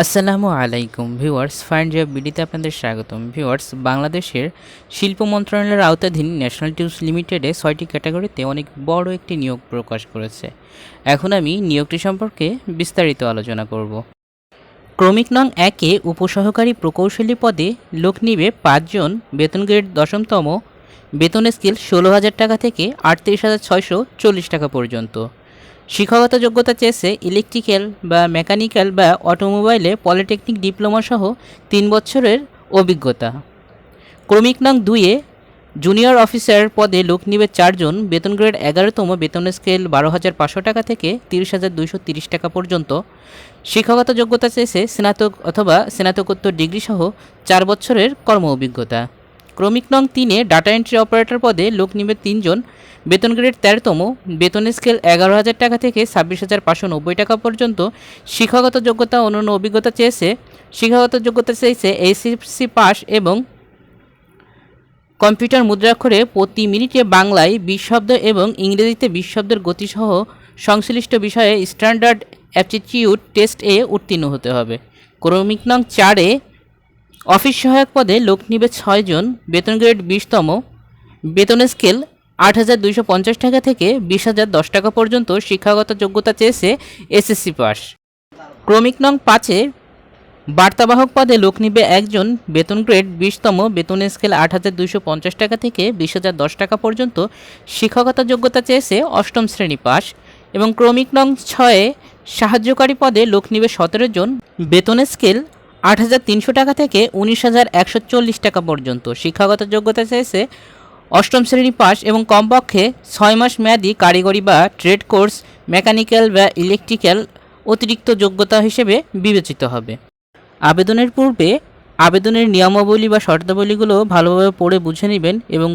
আসসালামু আলাইকুম, viewers. Fine job বিডিতে আপনাদের স্বাগতম। ভিউয়ার্স, বাংলাদেশের শিল্প মন্ত্রণালয়ের আওতাধীন ন্যাশনাল টিউবস লিমিটেডে ছয়টি ক্যাটাগরিতে অনেক বড় একটি নিয়োগ প্রকাশ করেছে। এখন আমি নিয়োগটি সম্পর্কে বিস্তারিত আলোচনা করব। ক্রমিক নং একে উপসহকারী প্রকৌশলী পদে লোক নিবে পাঁচজন, বেতন গ্রেড দশমতম, বেতন স্কেল ষোলো হাজার টাকা থেকে আটত্রিশ হাজার ছয়শো চল্লিশ টাকা পর্যন্ত। শিক্ষাগত যোগ্যতা চেয়েছে ইলেকট্রিক্যাল বা মেকানিক্যাল বা অটোমোবাইলে পলিটেকনিক ডিপ্লোমা সহ তিন বছরের অভিজ্ঞতা। ক্রমিক নং দুইয়ে জুনিয়র অফিসার পদে লোক নিবে চারজন, বেতন গ্রেড এগারোতম, বেতন স্কেল বারো হাজার পাঁচশো টাকা থেকে তিরিশ হাজার দুইশো তিরিশ টাকা পর্যন্ত। শিক্ষাগত যোগ্যতা চেয়েছে স্নাতক অথবা স্নাতকোত্তর ডিগ্রি সহ চার বছরের কর্ম অভিজ্ঞতা। ক্রমিক নং তিনে ডাটা এন্ট্রি অপারেটর পদে লোক নিবে তিনজন। বেতন গ্রেড তেরোতম। বেতন স্কেল এগারো হাজার টাকা থেকে ছাব্বিশ হাজার পাঁচশো নব্বই টাকা পর্যন্ত। শিক্ষাগত যোগ্যতা অন্যান্য অভিজ্ঞতা চেয়েছে। শিক্ষাগত যোগ্যতা চেয়েছে এইচএসসি পাস এবং কম্পিউটার মুদ্রাক্ষরে প্রতি মিনিটে বাংলায় বিশ শব্দ এবং ইংরেজিতে বিশ শব্দের গতিসহ সংশ্লিষ্ট বিষয়ে স্ট্যান্ডার্ড অ্যাপটিটিউড টেস্ট এ উত্তীর্ণ হতে হবে। ক্রমিক নং চারে অফিস সহায়ক পদে লোক নিবে ছয়জন বেতন গ্রেড বিশতম। বেতন স্কেল আট হাজার দুইশো পঞ্চাশ টাকা থেকে বিশ হাজার দশ টাকা পর্যন্ত শিক্ষাগত যোগ্যতা চেয়েছে এসএসসি পাস ক্রমিক নং পাঁচে বার্তাবাহক পদে লোক নিবে একজন, বেতন গ্রেড বিশতম বেতন স্কেল আট হাজার দুইশো পঞ্চাশ টাকা থেকে বিশ হাজার দশ টাকা পর্যন্ত শিক্ষাগত যোগ্যতা চেয়েছে অষ্টম শ্রেণি পাস এবং ক্রমিক নং ছয়ে সাহায্যকারী পদে লোক নিবে সতেরো জন বেতন স্কেল আট হাজার তিনশো টাকা থেকে উনিশ হাজার একশো চল্লিশ টাকা পর্যন্ত। শিক্ষাগত যোগ্যতা চেয়েছে অষ্টম শ্রেণি পাস এবং কমপক্ষে ছয় মাস মেয়াদি কারিগরি বা ট্রেড কোর্স, মেকানিক্যাল বা ইলেকট্রিক্যাল অতিরিক্ত যোগ্যতা হিসেবে বিবেচিত হবে। আবেদনের পূর্বে আবেদনের নিয়মাবলী বা শর্তাবলীগুলো ভালোভাবে পড়ে বুঝে নেবেন এবং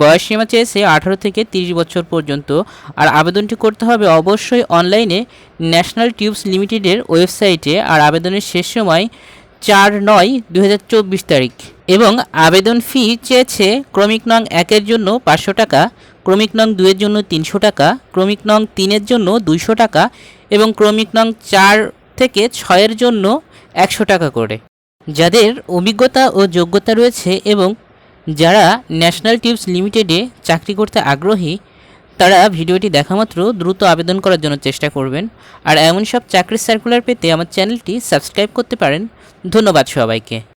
বয়সসীমা চেয়েছে আঠারো থেকে তিরিশ বছর পর্যন্ত। আর আবেদনটি করতে হবে অবশ্যই অনলাইনে ন্যাশনাল টিউবস লিমিটেডের ওয়েবসাইটে। আর আবেদনের শেষ সময় চার নয় দু তারিখ। এবং আবেদন ফি চেয়েছে ক্রমিক নং একের জন্য পাঁচশো টাকা, ক্রমিক নং দুয়ের জন্য তিনশো টাকা, ক্রমিক নং তিনের জন্য দুইশো টাকা এবং ক্রমিক নং চার থেকে ছয়ের জন্য একশো টাকা করে। যাদের অভিজ্ঞতা ও যোগ্যতা রয়েছে এবং যারা ন্যাশনাল টিউবস লিমিটেডে চাকরি করতে আগ্রহী তারা ভিডিওটি দেখা মাত্র দ্রুত আবেদন করার জন্য চেষ্টা করবেন। আর এমন সব চাকরির সার্কুলার পেতে আমার চ্যানেলটি সাবস্ক্রাইব করতে পারেন। ধন্যবাদ সবাইকে।